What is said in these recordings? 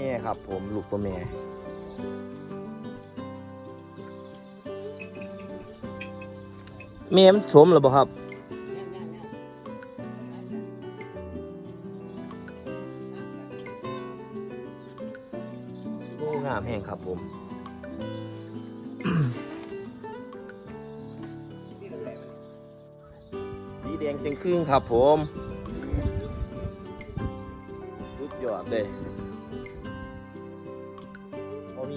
ม่ครับ ผมลูกตัวแม่แม่มันสมหรือเปล่าครับโอ้งามแห้งครับผมสีแดงจังครึ่งครับผม สุดยอดเลย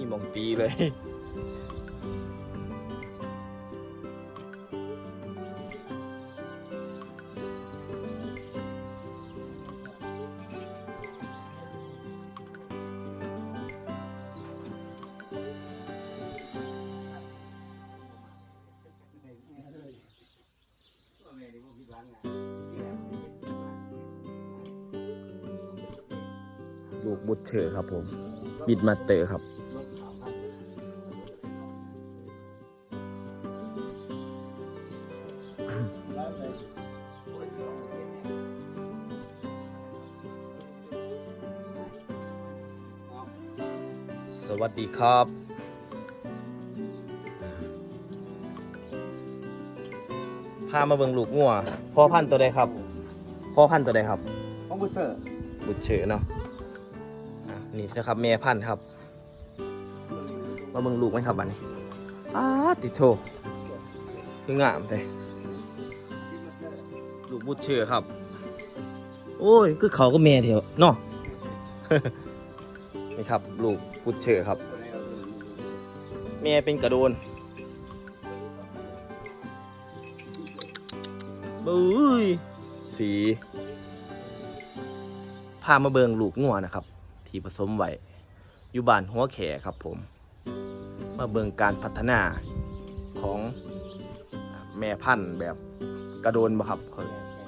มีหมองตีเลย ลูกบุตรเชอครับผม บิดมาเตอร์ครับ สวัสดีครับพามาเบิ่งลูกงัวพ่อพันธุ์ตัวใดครับพ่อพันธุ์ตัวใดครับของบุษเซอร์บุตรเฉอเนาะอะนี่นะครับแม่พันธุ์ครับ มาเบิ่งลูกไหมครับบัดนี้อ้าติโทคืองามเลยลูกบุตรเฉอครับ โอ้ยคือเขาก็แม่เดียวเนาะ นี่ครับลูกบุตรเฉอครับแม่เป็นกระโดนบุ้ยสีพามาเบิงลูกงัวนะครับ ที่ผสมไว้อยู่บ้านหัวแขครับผม มาเบิงการพัฒนาของแม่พันธุ์แบบกระโดนบ่ครับ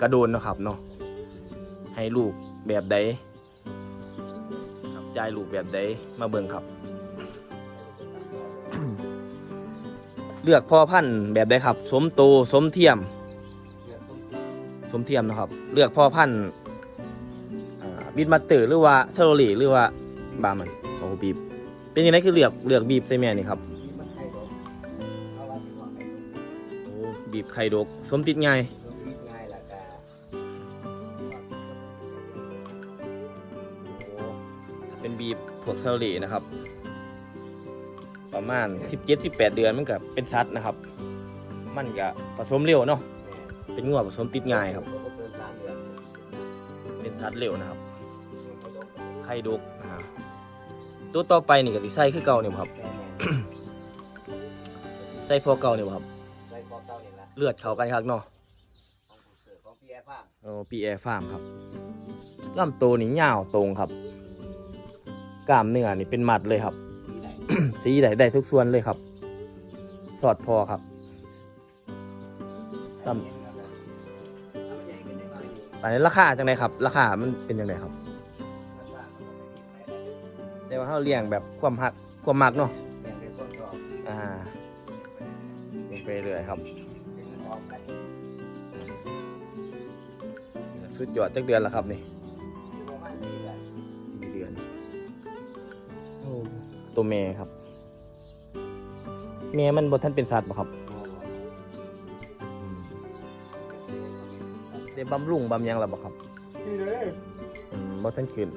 กระโดนเนาะครับเนาะให้ลูกแบบใดครับ จ่ายลูกแบบใดมาเบิงครับ เลือกพ่อพันธุ์แบบใดครับ สมโตสมเทียม สมเทียมนะครับ เลือกพ่อพันธุ์อ่าบิดมาเตอร์หรือว่าเซโรลีหรือว่าบามันโอ้โหบีบ เป็นยังไงคือเลือกเลือกบีบใส่แม่นี่ครับโอ้บีบไข่ดกสมติดง่ เป็นบีบพวกเซโรลีนะครับ ประมาณ 17-18 เดือนมันก็เป็นซัดนะครับ มันก็ผสมเร็วเนาะเป็นงัวผสมติดง่ายครับ เป็นซัดเร็วนะครับไข่ดกอ่าตัวต่อไปนี่ก็สิใส่คือเก่าเนี่ยบ่ครับใส่พอเก่าเนี่ยบ่ครับเลือดเขากันครับเนาะโอ้ปีแอร์ฟาร์มครับลำตัวนี่ยาวตรงครับ กล้ามเนื้อนี่เป็นมัดเลยครับ สีได้ได้ทุกส่วนเลยครับ สอดพอครับตำอันนี้ราคาจังไดครับ ราคามันเป็นยังไงครับแต่ว่าเขาเลี้ยงแบบความหักความมักเนาะอ่าเลี้ยงไปเรื่อยครับสุดยอดจักเดือนแล้วครับนี่ ตัวแม่ครับ แม่มันบ่ทันเป็นสัตว์บ่ครับอืมได้บำรุงบำหยังแล้วบ่ครับอืมบ่ทันขึ้น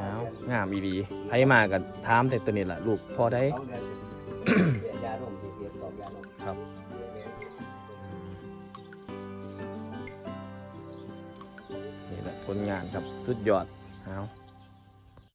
อ้าวงามอีดีไผมาก็ถามแต่ตัวนี้ล่ะลูกพอได้ ยาดมเทียบตอบยาดมครับ นี่แหละผลงานครับสุดยอดเอา